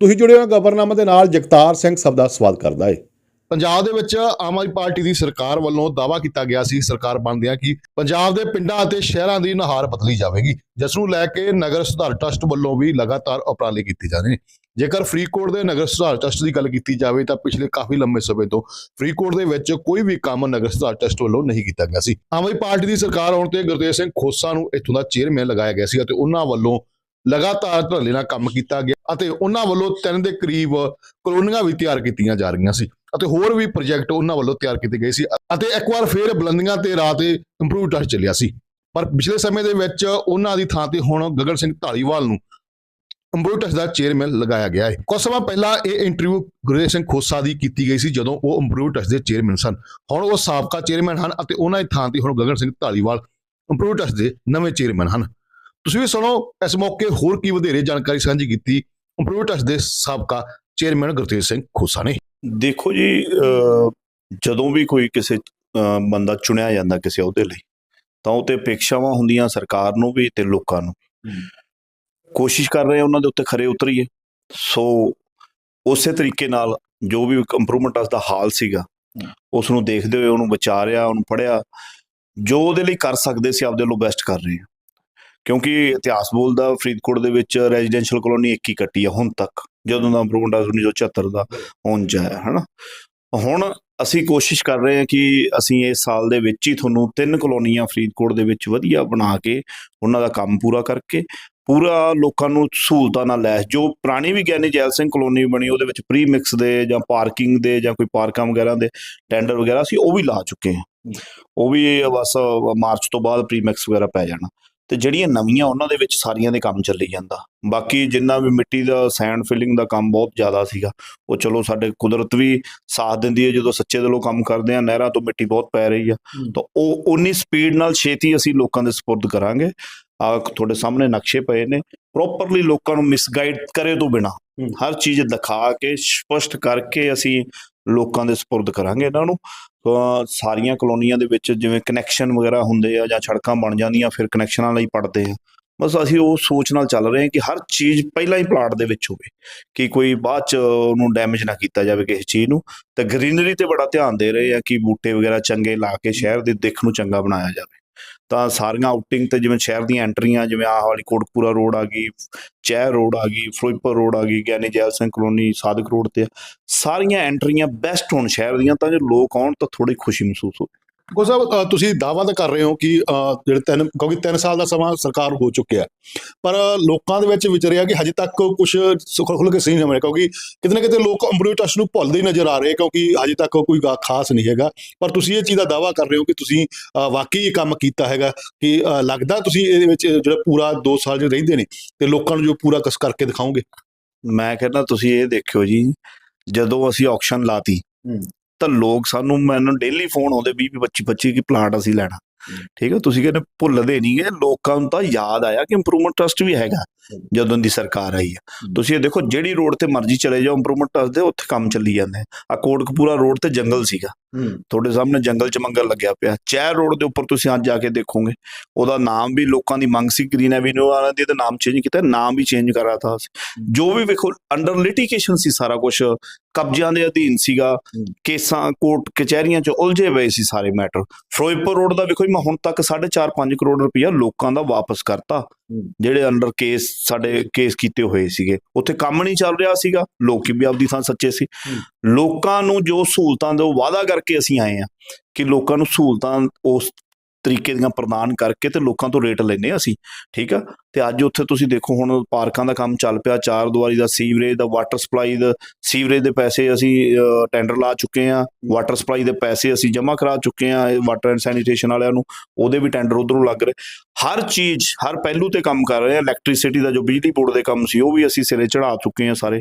ਤੁਸੀਂ ਜੁੜੇ ਹੋ ਗਵਰਨਾਮਾ ਦੇ ਨਾਲ ਜਗਤਾਰ ਸਿੰਘ ਸਭ ਦਾ ਸਵਾਗਤ ਕਰਦਾ ਹੈ ਪੰਜਾਬ ਦੇ ਵਿੱਚ ਆਮ ਆਦਮੀ ਪਾਰਟੀ ਦੀ ਸਰਕਾਰ ਵੱਲੋਂ ਦਾਵਾ ਕੀਤਾ ਗਿਆ ਸੀ, ਸਰਕਾਰ ਬਣਦਿਆਂ ਕਿ ਪੰਜਾਬ ਦੇ ਪਿੰਡਾਂ ਅਤੇ ਸ਼ਹਿਰਾਂ ਦੀ ਨਹਾਰ ਬਦਲੀ ਜਾਵੇਗੀ, ਜਿਸ ਨੂੰ ਲੈ ਕੇ ਨਗਰ ਸੁਧਾਰ ਟਰਸਟ ਵੱਲੋਂ ਵੀ ਲਗਾਤਾਰ ਉਪਰਾਲੇ ਕੀਤੇ ਜਾ ਰਹੇ ਨੇ। ਜੇਕਰ ਫਰੀਦਕੋਟ ਦੇ ਨਗਰ ਸੁਧਾਰ ਟਰਸਟ ਦੀ ਗੱਲ ਕੀਤੀ ਜਾਵੇ ਤਾਂ ਪਿਛਲੇ ਕਾਫੀ ਲੰਮੇ ਸਮੇਂ ਤੋਂ ਫਰੀਦਕੋਟ ਦੇ ਵਿੱਚ ਕੋਈ ਵੀ ਕੰਮ ਨਗਰ ਸੁਧਾਰ ਟਰਸਟ ਵੱਲੋਂ ਨਹੀਂ ਕੀਤਾ ਗਿਆ ਸੀ। ਆਮ ਆਦਮੀ ਪਾਰਟੀ ਦੀ ਸਰਕਾਰ ਆਉਣ ਤੇ ਗੁਰਦੇਵ ਸਿੰਘ ਖੋਸਾ ਨੂੰ ਇੱਥੋਂ ਦਾ ਚੇਅਰਮੈਨ ਲਗਾਇਆ ਗਿਆ ਸੀ ਅਤੇ ਉਹਨਾਂ ਵੱਲੋਂ ਲਗਾਤਾਰ ਧਰਲੇ ਨਾਲ ਕੰਮ ਕੀਤਾ ਗਿਆ ਅਤੇ ਉਹਨਾਂ ਵੱਲੋਂ ਤਿੰਨ ਦੇ ਕਰੀਬ ਕਲੋਨੀਆਂ ਵੀ ਤਿਆਰ ਕੀਤੀਆਂ ਜਾ ਰਹੀਆਂ ਸੀ ਅਤੇ ਹੋਰ ਵੀ ਪ੍ਰੋਜੈਕਟ ਉਹਨਾਂ ਵੱਲੋਂ ਤਿਆਰ ਕੀਤੇ ਗਏ ਸੀ ਅਤੇ ਇੱਕ ਵਾਰ ਫੇਰ ਬੁਲੰਦੀਆਂ ਤੇ ਰਾਹ ਤੇ ਇੰਪਰੂਵ ਟੈਸਟ ਚੱਲਿਆ ਸੀ। ਪਰ ਪਿਛਲੇ ਸਮੇਂ ਦੇ ਵਿੱਚ ਉਹਨਾਂ ਦੀ ਥਾਂ ਤੇ ਹੁਣ ਗਗਨ ਸਿੰਘ ਢਾਲੀਵਾਲ ਨੂੰ ਇੰਪਰੂਵ ਟੈਸਟ ਦਾ ਚੇਅਰਮੈਨ ਲਗਾਇਆ ਗਿਆ ਹੈ। ਕੁਝ ਸਮਾਂ ਪਹਿਲਾਂ ਇਹ ਇੰਟਰਵਿਊ ਗੁਰਦੇਵ ਸਿੰਘ ਖੋਸਾ ਦੀ ਕੀਤੀ ਗਈ ਸੀ ਜਦੋਂ ਉਹ ਇੰਪਰੂਵ ਟੈਸਟ ਦੇ ਚੇਅਰਮੈਨ ਸਨ। ਹੁਣ ਉਹ ਸਾਬਕਾ ਚੇਅਰਮੈਨ ਹਨ ਅਤੇ ਉਹਨਾਂ ਦੀ ਥਾਂ ਤੇ ਹੁਣ ਗਗਨ ਸਿੰਘ ਢਾਲੀਵਾਲ ਇੰਪਰੂਵ ਟੈਸਟ ਦੇ ਨਵੇਂ ਚੇਅਰਮੈਨ ਹਨ। ਤੁਸੀਂ ਵੀ ਸੁਣੋ ਇਸ ਮੌਕੇ ਹੋਰ ਕੀ ਵਧੇਰੇ ਜਾਣਕਾਰੀ ਸਾਂਝੀ ਕੀਤੀ ਇੰਪਰੂਵ ਟੈਸਟ ਦੇ ਸਾਬਕਾ ਚੇਅਰਮੈਨ ਗੁਰਤੇਜ ਸਿੰਘ ਖੋਸਾ ਨੇ। ਦੇਖੋ ਜੀ ਜਦੋਂ ਵੀ ਕੋਈ ਕਿਸੇ ਬੰਦਾ ਚੁਣਿਆ ਜਾਂਦਾ ਕਿਸੇ ਅਹੁਦੇ ਲਈ ਤਾਂ ਉਹ ਤੇ ਅਪੇਖਸ਼ਾਵਾਂ ਹੁੰਦੀਆਂ ਸਰਕਾਰ ਨੂੰ ਵੀ ਤੇ ਲੋਕਾਂ ਨੂੰ। ਕੋਸ਼ਿਸ਼ ਕਰ ਰਹੇ ਆ ਉਹਨਾਂ ਦੇ ਉੱਤੇ ਖਰੇ ਉਤਰੀਏ। ਸੋ ਉਸੇ ਤਰੀਕੇ ਨਾਲ ਜੋ ਵੀ ਇੰਪਰੂਵਮੈਂਟ ਦਾ ਹਾਲ ਸੀਗਾ ਉਸ ਨੂੰ ਦੇਖਦੇ ਹੋਏ ਉਹਨੂੰ ਵਿਚਾਰਿਆ ਉਹਨੂੰ ਪੜਿਆ ਜੋ ਉਹਦੇ ਲਈ ਕਰ ਸਕਦੇ ਸੀ ਆਪਦੇ ਵੱਲੋਂ ਬੈਸਟ ਕਰ ਰਹੇ ਆ। ਕਿਉਂਕਿ ਇਤਿਹਾਸ ਬੋਲਦਾ ਫਰੀਦਕੋਟ ਦੇ ਵਿੱਚ ਰੈਜ਼ੀਡੈਂਸ਼ੀਅਲ ਕਲੋਨੀ ਇੱਕ ਹੀ ਕੱਟੀ ਆ, ਹੁਣ ਤੱਕ। ਜਦੋਂ ਦਾ ਇੰਪਰੂਵਮੈਂਟ 1974 ਦਾ ਹੋਣ ਚ ਹਨਾ? ਹੁਣ ਅਸੀਂ ਕੋਸ਼ਿਸ਼ ਕਰ ਰਹੇ ਹਾਂ ਕਿ ਅਸੀਂ ਇਸ ਸਾਲ ਦੇ ਵਿੱਚ ਹੀ ਤੁਹਾਨੂੰ ਤਿੰਨ ਕਲੋਨੀਆਂ ਫਰੀਦਕੋਟ ਦੇ ਵਿੱਚ ਵਧੀਆ ਬਣਾ ਕੇ ਉਹਨਾਂ ਦਾ ਕੰਮ ਪੂਰਾ ਕਰਕੇ, ਪੂਰਾ ਲੋਕਾਂ ਨੂੰ ਸਹੂਲਤਾਂ ਨਾਲ ਲੈਸ ਜੋ ਪੁਰਾਣੀ ਵੀ ਗਿਆਨੀ ਜੈਲ ਸਿੰਘ ਕਲੋਨੀ ਬਣੀ, ਉਹਦੇ ਵਿੱਚ ਪ੍ਰੀ ਮਿਕਸ ਦੇ ਜਾਂ ਪਾਰਕਿੰਗ ਦੇ ਜਾਂ ਕੋਈ ਪਾਰਕਾਂ ਵਗੈਰਾ ਦੇ ਟੈਂਡਰ ਵਗੈਰਾ ਸੀ, ਉਹ ਵੀ ਲਾ ਚੁੱਕੇ ਹਾਂ। ਉਹ ਵੀ ਬਸ ਮਾਰਚ ਤੋਂ ਬਾਅਦ ਪ੍ਰੀ ਮਿਕਸ ਵਗੈਰਾ ਪੈ ਜਾਣਾ। ਤੇ ਜਿਹੜੀਆਂ ਨਵੀਆਂ ਉਹਨਾਂ ਦੇ ਵਿੱਚ ਸਾਰੀਆਂ ਦੇ ਕੰਮ ਚੱਲੀ ਜਾਂਦਾ। ਬਾਕੀ ਜਿੰਨਾ ਵੀ ਮਿੱਟੀ ਦਾ ਸੈਂਡ ਫਿਲਿੰਗ ਦਾ ਕੰਮ ਬਹੁਤ ਜ਼ਿਆਦਾ ਸੀਗਾ ਉਹ ਚਲੋ ਸਾਡੇ ਕੁਦਰਤ ਵੀ ਸਾਥ ਦਿੰਦੀ ਹੈ ਜਦੋਂ ਸੱਚੇ ਦਿਲੋਂ ਕੰਮ ਕਰਦੇ ਆ ਨਹਿਰਾਂ ਤੋਂ ਮਿੱਟੀ ਬਹੁਤ ਪੈ ਰਹੀ ਆ। ਤਾਂ ਉਹ ਉਨੀ ਸਪੀਡ ਨਾਲ ਛੇਤੀ ਅਸੀਂ ਲੋਕਾਂ ਦੇ ਸਪੁਰਦ ਕਰਾਂਗੇ। ਆ ਤੁਹਾਡੇ ਸਾਹਮਣੇ ਨਕਸ਼ੇ ਪਏ ਨੇ। ਪ੍ਰੋਪਰਲੀ ਲੋਕਾਂ ਨੂੰ ਮਿਸਗਾਈਡ ਕਰੇ ਤੋਂ ਬਿਨਾ। ਹਰ ਚੀਜ਼ ਦਿਖਾ ਕੇ ਸਪਸ਼ਟ ਕਰਕੇ ਅਸੀਂ ਲੋਕਾਂ ਦੇ ਸਪੁਰਦ ਕਰਾਂਗੇ ਇਹਨਾਂ ਨੂੰ। ਸਾਰੀਆਂ ਕਲੋਨੀਆਂ ਦੇ ਵਿੱਚ ਜਿਵੇਂ ਕਨੈਕਸ਼ਨ ਵਗੈਰਾ ਹੁੰਦੇ ਆ ਜਾਂ ਸੜਕਾਂ ਬਣ ਜਾਂਦੀਆਂ, ਫਿਰ ਕਨੈਕਸ਼ਨਾਂ ਲਈ ਪੜਦੇ ਆ। ਬਸ ਅਸੀਂ ਉਹ ਸੋਚ ਨਾਲ ਚੱਲ ਰਹੇ ਹਾਂ ਕਿ ਹਰ ਚੀਜ਼ ਪਹਿਲਾਂ ਹੀ ਪਲਾਟ ਦੇ ਵਿੱਚ ਹੋਵੇ, ਕਿ ਕੋਈ ਬਾਅਦ ਚ ਉਹਨੂੰ ਡੈਮੇਜ ਨਾ ਕੀਤਾ ਜਾਵੇ ਕਿਸੇ ਚੀਜ਼ ਨੂੰ। ਤੇ ਗ੍ਰੀਨਰੀ ਤੇ ਬੜਾ ਧਿਆਨ ਦੇ ਰਹੇ ਆ ਕਿ ਬੂਟੇ ਵਗੈਰਾ ਚੰਗੇ ਲਾ ਕੇ ਸ਼ਹਿਰ ਦੇ ਦਿੱਖ ਨੂੰ ਚੰਗਾ ਬਣਾਇਆ ਜਾਵੇ। ਤਾਂ ਸਾਰੀਆਂ ਆਊਟਿੰਗ ਤੇ ਜਿਵੇਂ ਸ਼ਹਿਰ ਦੀਆਂ ਐਂਟਰੀਆਂ ਜਿਵੇਂ ਆਹ ਵਾਲੀ ਕੋਟਕਪੂਰਾ ਰੋਡ ਆ ਗਈ ਚਹਿ ਰੋਡ ਆ ਗਈ, ਫਿਰੋਜ਼ਪੁਰ ਰੋਡ ਆ ਗਈ, ਗਿਆਨੀ ਜੈਲ ਸਿੰਘ ਕਲੋਨੀ ਸਾਦਕ ਰੋਡ ਤੇ ਆ। ਸਾਰੀਆਂ ਐਂਟਰੀਆਂ ਬੈਸਟ ਹੋਣ ਸ਼ਹਿਰ ਦੀਆਂ ਤਾਂ ਜੇ ਲੋਕ ਆਉਣ ਤਾਂ ਥੋੜੀ ਖੁਸ਼ੀ ਮਹਿਸੂਸ ਹੋਵੇ ਕੋ ਸਾਹਿਬ ਤੁਸੀਂ ਦਾਅਵਾ ਤਾਂ ਕਰ ਰਹੇ ਹੋ ਕਿ ਜਿਹੜੇ ਤਿੰਨ ਕਿਉਂਕਿ 3 ਸਾਲ ਦਾ ਸਮਾਂ ਸਰਕਾਰ ਹੋ ਚੁੱਕਿਆ ਪਰ ਲੋਕਾਂ ਦੇ ਵਿੱਚ ਵਿਚਰਿਆ ਕਿ ਹਜੇ ਤੱਕ ਕੁਝ ਸੁਖ ਖੁੱਲ ਕੇ ਸਹੀ ਨਹੀਂ ਮਿਲਿਆ ਕਿਉਂਕਿ ਕਿਤੇ ਨਾ ਕਿਤੇ ਲੋਕ ਅੰਬਰੂਟ ਟੈਸਟ ਨੂੰ ਭੁੱਲਦੇ ਹੀ ਨਜ਼ਰ ਆ ਰਹੇ ਕਿਉਂਕਿ ਹਜੇ ਤੱਕ ਕੋਈ ਗਾ- ਖਾਸ ਨਹੀਂ ਹੈਗਾ। ਪਰ ਤੁਸੀਂ ਇਹ ਚੀਜ਼ ਦਾ ਦਾਅਵਾ ਕਰ ਰਹੇ ਹੋ ਕਿ ਤੁਸੀਂ ਵਾਕਈ ਇਹ ਕੰਮ ਕੀਤਾ ਹੈਗਾ ਕਿ ਲੱਗਦਾ ਤੁਸੀਂ ਇਹਦੇ ਵਿੱਚ ਜਿਹੜਾ ਪੂਰਾ 2 ਸਾਲ ਜਿਹੜੇ ਰਹਿੰਦੇ ਨੇ ਤੇ ਲੋਕਾਂ ਨੂੰ ਜੋ ਪੂਰਾ ਕਸ ਕਰਕੇ ਦਿਖਾਓਗੇ? ਮੈਂ ਕਹਿੰਦਾ ਤੁਸੀਂ ਇਹ ਦੇਖਿਓ ਜੀ ਜਦੋਂ ਅਸੀਂ ਆਕਸ਼ਨ ਲਾਤੀ ਹੂੰ। ਤਾਂ ਲੋਕ ਸਾਨੂੰ ਮੈਨੂੰ ਡੇਲੀ ਫੋਨ ਆਉਂਦੇ 20 25 25 ਕੀ ਪਲਾਟ ਅਸੀਂ ਲੈਣਾ। ਠੀਕ ਹੈ ਤੁਸੀਂ ਕਹਿੰਦੇ ਭੁੱਲਦੇ ਨਹੀਂ ਗਏ ਲੋਕਾਂ ਨੂੰ ਤਾਂ ਯਾਦ ਆਇਆ ਕਿ ਇੰਪਰੂਵਮੈਂਟ ਟਰਸਟ ਵੀ ਹੈਗਾ ਜਦੋਂ ਦੀ ਸਰਕਾਰ ਆਈ ਹੈ। ਤੁਸੀਂ ਇਹ ਦੇਖੋ ਜਿਹੜੀ ਰੋਡ ਤੇ ਮਰਜ਼ੀ ਚਲੇ ਜਾਓ ਇੰਪਰੂਵਮੈਂਟ ਟਰਸਟ ਦੇ ਉੱਥੇ ਕੰਮ ਚੱਲੀ ਜਾਂਦੇ ਆ। ਕੋਟਕਪੂਰਾ ਰੋਡ ਤੇ ਜੰਗਲ ਸੀਗਾ। ਤੁਹਾਡੇ ਸਾਹਮਣੇ ਜੰਗਲ ਚ ਮੰਗਲ ਲੱਗਿਆ ਪਿਆ। ਚਹਿਰ ਰੋਡ ਦੇ ਉੱਪਰ ਤੁਸੀਂ ਅੱਜ ਜਾ ਕੇ ਦੇਖੋਗੇ। ਉਹਦਾ ਨਾਮ ਵੀ ਲੋਕਾਂ ਦੀ ਮੰਗ ਸੀ ਗ੍ਰੀਨ ਐਵੀਨਿਊ ਵਾਲਿਆਂ ਦੀ ਤੇ ਨਾਮ ਚੇਂਜ ਕੀਤਾ ਨਾਮ ਵੀ ਚੇਂਜ ਕਰਾ ਤਾ ਜੋ ਵੀ ਵੇਖੋ ਅੰਡਰ ਲਿਟੀਗੇਸ਼ਨ ਸੀ ਸਾਰਾ ਕੁਝ ਕਬਜ਼ਿਆਂ ਦੇ ਅਧੀਨ ਸੀਗਾ। ਕੇਸਾਂ ਕੋਰਟ ਕਚਹਿਰੀਆਂ ਚ ਉਲਝੇ ਹੋਏ ਸੀ ਸਾਰੇ ਮੈਟਰ ਫਿਰੋਜ਼ਪੁਰ ਰੋਡ ਦਾ ਵੇਖੋ ਮੈਂ ਹੁਣ ਤੱਕ 4.5 5 ਕਰੋੜ ਰੁਪਇਆ ਲੋਕਾਂ ਦਾ ਵਾਪਸ ਕਰਤਾ। ਜਿਹੜੇ ਅੰਡਰ ਕੇਸ ਸਾਡੇ ਕੇਸ ਕੀਤੇ ਹੋਏ ਸੀਗੇ। ਉੱਥੇ ਕੰਮ ਨਹੀਂ ਚੱਲ ਰਿਹਾ ਸੀਗਾ। ਲੋਕੀ ਵੀ ਆਪਦੀ ਥਾਂ ਸੱਚੇ ਸੀ। ਲੋਕਾਂ ਨੂੰ ਜੋ ਸਹੂਲਤਾਂ ਦੇ ਉਹ ਵਾਅਦਾ ਕਰਕੇ ਅਸੀਂ ਆਏ ਆ ਕਿ ਲੋਕਾਂ ਨੂੰ ਸਹੂਲਤਾਂ ਉਸ ਤਰੀਕੇ ਦੀਆਂ ਪ੍ਰਦਾਨ ਕਰਕੇ ਤੇ ਲੋਕਾਂ ਤੋਂ ਰੇਟ ਲੈਨੇ ਅਸੀਂ ਠੀਕ ਆ? ਤੇ ਅੱਜ ਉੱਥੇ ਤੁਸੀਂ ਦੇਖੋ ਹੁਣ ਪਾਰਕਾਂ ਦਾ ਕੰਮ ਚੱਲ ਪਿਆ ਚਾਰ ਦੁਆਰੀ ਦਾ ਸੀਵਰੇਜ ਦਾ ਵਾਟਰ ਸਪਲਾਈ ਦਾ ਸੀਵਰੇਜ ਦੇ ਪੈਸੇ ਅਸੀਂ ਟੈਂਡਰ ਲਾ ਚੁੱਕੇ ਆ ਵਾਟਰ ਸਪਲਾਈ ਦੇ ਪੈਸੇ ਅਸੀਂ ਜਮ੍ਹਾਂ ਕਰਾ ਚੁੱਕੇ ਆ ਵਾਟਰ ਐਂਡ ਸੈਨੀਟੇਸ਼ਨ ਵਾਲਿਆਂ ਨੂੰ ਉਹਦੇ ਵੀ ਟੈਂਡਰ ਉਧਰੋਂ ਲੱਗ ਰਹੇ। ਹਰ ਚੀਜ਼ ਹਰ ਪਹਿਲੂ ਤੇ ਕੰਮ ਕਰ ਰਹੇ ਆ ਇਲੈਕਟ੍ਰਿਸਿਟੀ ਦਾ ਜੋ ਬਿਜਲੀ ਬੋਰਡ ਦੇ ਕੰਮ ਸੀ ਉਹ ਵੀ ਅਸੀਂ ਸਿਰੇ ਚੜਾ ਚੁੱਕੇ ਆ ਸਾਰੇ।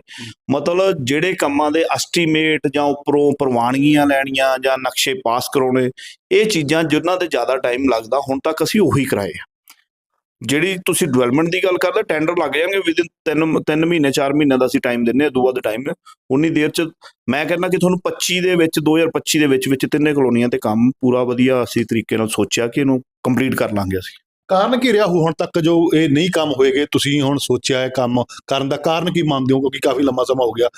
ਮਤਲਬ ਜਿਹੜੇ ਕੰਮਾਂ ਦੇ ਐਸਟੀਮੇਟ ਜਾਂ ਉੱਪਰੋਂ ਪ੍ਰਵਾਨਗੀਆਂ ਲੈਣੀਆਂ ਜਾਂ ਨਕਸ਼ੇ ਪਾਸ ਕਰਾਉਣੇ ਇਹ ਚੀਜ਼ਾਂ ਜਿਨ੍ਹਾਂ ਤੇ ਜ਼ਿਆਦਾ ਟਾਈਮ ਲੱਗਦਾ, ਹੁਣ ਤੱਕ ਅਸੀਂ ਉਹੀ ਕਰਾਏ ਆ। ਜਿਹੜੀ ਤੁਸੀਂ ਡਿਵੈਲਪਮੈਂਟ ਦੀ ਗੱਲ ਕਰਦੇ ਟੈਂਡਰ ਲੱਗ ਜਾਣਗੇ ਵਿਦਿਨ 3 3 ਮਹੀਨੇ 4 ਮਹੀਨੇ ਦਾ ਅਸੀਂ ਟਾਈਮ ਦਿੰਨੇ ਆ ਦੋ ਵੱਧ ਟਾਈਮ ਉਨੀ ਦੇਰ ਚ ਮੈਂ ਕਹਿੰਦਾ ਕਿ ਤੁਹਾਨੂੰ 25 ਦੇ ਵਿੱਚ 2025 ਦੇ ਵਿੱਚ ਵਿੱਚ ਤਿੰਨੇ ਕਲੋਨੀਆਂ ਤੇ ਕੰਮ ਪੂਰਾ ਵਧੀਆ ਅਸੀਂ ਤਰੀਕੇ ਨਾਲ ਸੋਚਿਆ ਕਿ ਇਹਨੂੰ ਕੰਪਲੀਟ ਕਰ ਲਾਂਗੇ ਅਸੀਂ। ਕਾਰਨ ਕੀ ਰਿਹਾ? ਹੁਣ ਤੱਕ ਜੋ ਇਹ ਨਹੀਂ ਕੰਮ ਹੋਏਗੇ, ਤੁਸੀਂ ਹੁਣ ਸੋਚਿਆ ਹੈ ਕੰਮ ਕਰਨ ਦਾ ਕਾਰਨ ਕੀ ਮੰਨਦੇ ਹੋ? ਕਿਉਂਕਿ ਕਾਫੀ ਲੰਮਾ ਸਮਾਂ ਹੋ ਗਿਆ।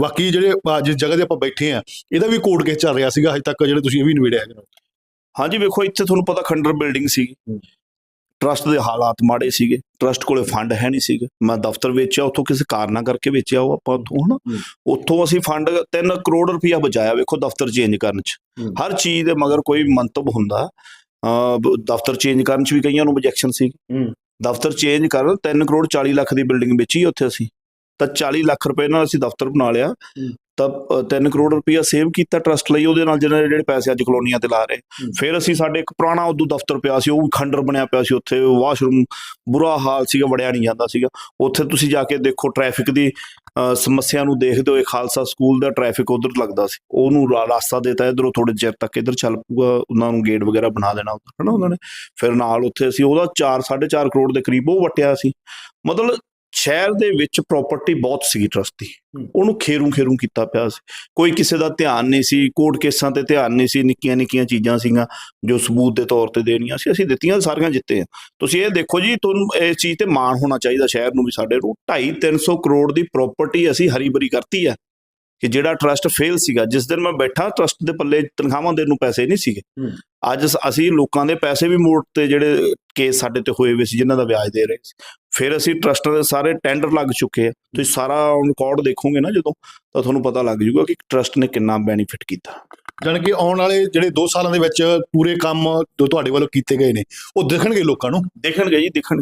ਬਾਕੀ ਜਿਹੜੇ ਜਿਸ ਜਗ੍ਹਾ ਤੇ ਆਪਾਂ ਬੈਠੇ ਆ, ਇਹਦਾ ਵੀ ਕੋਰਟ ਕੇਸ ਚੱਲ ਰਿਹਾ ਸੀਗਾ? ਅਜੇ ਤੱਕ ਜਿਹੜੇ ਤੁਸੀਂ ਇਹ ਵੀ ਨਿਬੇੜਿਆ ਹੈਗਾ। ਹਾਂਜੀ ਵੇਖੋ ਇੱਥੇ ਤੁਹਾਨੂੰ ਪਤਾ ਖੰਡਰ ਬਿਲਡਿੰਗ ਸੀ। ਟਰਸਟ ਦੇ ਹਾਲਾਤ ਮਾੜੇ ਸੀਗੇ ਟਰਸਟ ਕੋਲੇ ਫੰਡ ਹੈ ਨਹੀਂ ਸੀਗੇ ਮੈਂ ਦਫ਼ਤਰ ਵੇਚਿਆ ਉੱਥੋਂ ਕਿਸੇ ਕਾਰਨਾਂ ਕਰਕੇ ਵੇਚਿਆ ਉਹ ਆਪਾਂ ਉੱਥੋਂ ਹਨਾ। ਉੱਥੋਂ ਅਸੀਂ ਫੰਡ 3 ਕਰੋੜ ਰੁਪਇਆ ਬਚਾਇਆ ਵੇਖੋ ਦਫ਼ਤਰ ਚੇਂਜ ਕਰਨ ਚ। ਹਰ ਚੀਜ਼ ਦੇ ਮਗਰ ਕੋਈ ਮੰਤਵ ਹੁੰਦਾ ਦਫ਼ਤਰ ਚੇਂਜ ਕਰਨ ਚ ਵੀ ਕਈਆਂ ਨੂੰ objection ਸੀ। ਦਫ਼ਤਰ ਚੇਂਜ ਕਰਨ 3 ਕਰੋੜ 40 ਲੱਖ ਦੀ ਬਿਲਡਿੰਗ ਵੇਚੀ ਉੱਥੇ ਅਸੀਂ ਤਾਂ 40 ਲੱਖ ਰੁਪਏ ਨਾਲ ਅਸੀਂ ਦਫ਼ਤਰ ਬਣਾ ਲਿਆ। ਤਾਂ 3 ਕਰੋੜ ਰੁਪਇਆ ਸੇਵ ਕੀਤਾ ਟਰਸਟ ਲਈ ਉਹਦੇ ਨਾਲ ਜਿਹੜੇ ਜਿਹੜੇ ਪੈਸੇ ਅੱਜ ਕਲੋਨੀਆਂ ਤੇ ਲਾ ਰਹੇ। ਫਿਰ ਅਸੀਂ ਸਾਡੇ ਇੱਕ ਪੁਰਾਣਾ ਉਦੋਂ ਦਫ਼ਤਰ ਪਿਆ ਸੀ ਉਹ ਖੰਡਰ ਬਣਿਆ ਪਿਆ ਸੀ ਉੱਥੇ ਵਾਸ਼ਰੂਮ ਬੁਰਾ ਹਾਲ ਸੀਗਾ ਵੜਿਆ ਨਹੀਂ ਜਾਂਦਾ ਸੀਗਾ। ਉੱਥੇ ਤੁਸੀਂ ਜਾ ਕੇ ਦੇਖੋ ਟ੍ਰੈਫਿਕ ਦੀ ਸਮੱਸਿਆ ਨੂੰ ਦੇਖਦੇ ਹੋਏ ਖਾਲਸਾ ਸਕੂਲ ਦਾ ਟ੍ਰੈਫਿਕ ਉਧਰ ਲੱਗਦਾ ਸੀ। ਉਹਨੂੰ ਰਾਸਤਾ ਦਿੱਤਾ ਇਧਰੋਂ ਥੋੜੇ ਚਿਰ ਤੱਕ ਇਧਰ ਚੱਲ ਪੂਗਾ ਉਹਨਾਂ ਨੂੰ ਗੇਟ ਵਗੈਰਾ ਬਣਾ ਦੇਣਾ ਉੱਧਰ ਹਨਾ ਉਹਨਾਂ ਨੇ। ਫਿਰ ਨਾਲ ਉੱਥੇ ਅਸੀਂ ਉਹਦਾ 4 4.5 ਕਰੋੜ ਦੇ ਕਰੀਬ ਉਹ ਵਟਿਆ ਸੀ। ਮਤਲਬ ਸ਼ਹਿਰ ਦੇ ਵਿੱਚ ਪ੍ਰਾਪਰਟੀ ਬਹੁਤ ਸੀ ਟਰਸਟ ਦੀ। ਉਹਨੂੰ ਖੇਰੂ ਖੇਰੂ ਕੀਤਾ ਪਿਆ ਸੀ। ਕੋਈ ਕਿਸੇ ਦਾ ਧਿਆਨ ਨਹੀਂ ਸੀ ਕੋਰਟ ਕੇਸਾਂ ਤੇ ਧਿਆਨ ਨਹੀਂ ਸੀ ਨਿੱਕੀਆਂ ਨਿੱਕੀਆਂ ਚੀਜ਼ਾਂ ਸੀਗੀਆਂ ਜੋ ਸਬੂਤ ਦੇ ਤੌਰ ਤੇ ਦੇਣੀਆਂ ਸੀ। ਅਸੀਂ ਦਿੱਤੀਆਂ ਸਾਰੀਆਂ ਜਿੱਤੇ ਆ। ਤੁਸੀਂ ਇਹ ਦੇਖੋ ਜੀ ਤੁਹਾਨੂੰ ਇਸ ਚੀਜ਼ ਤੇ ਮਾਣ ਹੋਣਾ ਚਾਹੀਦਾ ਸ਼ਹਿਰ ਨੂੰ ਵੀ ਸਾਡੇ ਨੂੰ। 2.5 300 ਕਰੋੜ ਦੀ ਪ੍ਰਾਪਰਟੀ ਅਸੀਂ ਹਰੀ ਭਰੀ ਕਰਤੀ ਆ ਕਿ ਜਿਹੜਾ ਟਰਸਟ ਫੇਲ ਸੀਗਾ। ਜਿਸ ਦਿਨ ਮੈਂ ਬੈਠਾ ਟਰਸਟ ਦੇ ਪੱਲੇ ਤਨਖਾਹਾਂ ਦੇਣ ਨੂੰ ਪੈਸੇ ਨਹੀਂ ਸੀਗੇ। ਅੱਜ ਅਸੀਂ ਲੋਕਾਂ ਦੇ ਪੈਸੇ ਵੀ ਮੋੜ ਤੇ ਜਿਹੜੇ ਕੇਸ ਸਾਡੇ ਤੇ ਹੋਏ ਹੋਏ ਸੀ ਜਿਨ੍ਹਾਂ ਦਾ ਵਿਆਜ ਦੇ ਰਹੇ ਸੀ। ਫਿਰ ਅਸੀਂ ਟਰਸਟ ਦੇ ਸਾਰੇ ਟੈਂਡਰ ਲੱਗ ਚੁੱਕੇ ਆ। ਤੁਸੀਂ ਸਾਰਾ ਰਿਕਾਰਡ ਦੇਖੋਗੇ ਨਾ ਜਦੋਂ ਤਾਂ ਤੁਹਾਨੂੰ ਪਤਾ ਲੱਗ ਜਾਊਗਾ ਕਿ ਟਰਸਟ ਨੇ ਕਿੰਨਾ ਬੈਨੀਫਿਟ ਕੀਤਾ। ਜਾਣੀ ਕਿ ਆਉਣ ਵਾਲੇ ਜਿਹੜੇ 2 ਸਾਲਾਂ ਦੇ ਵਿੱਚ ਪੂਰੇ ਕੰਮ ਜੋ ਤੁਹਾਡੇ ਵੱਲੋਂ ਕੀਤੇ ਗਏ ਨੇ ਉਹ ਦਿਖਣਗੇ ਲੋਕਾਂ ਨੂੰ? ਦੇਖਣਗੇ ਜੀ ਦੇਖਣਗੇ।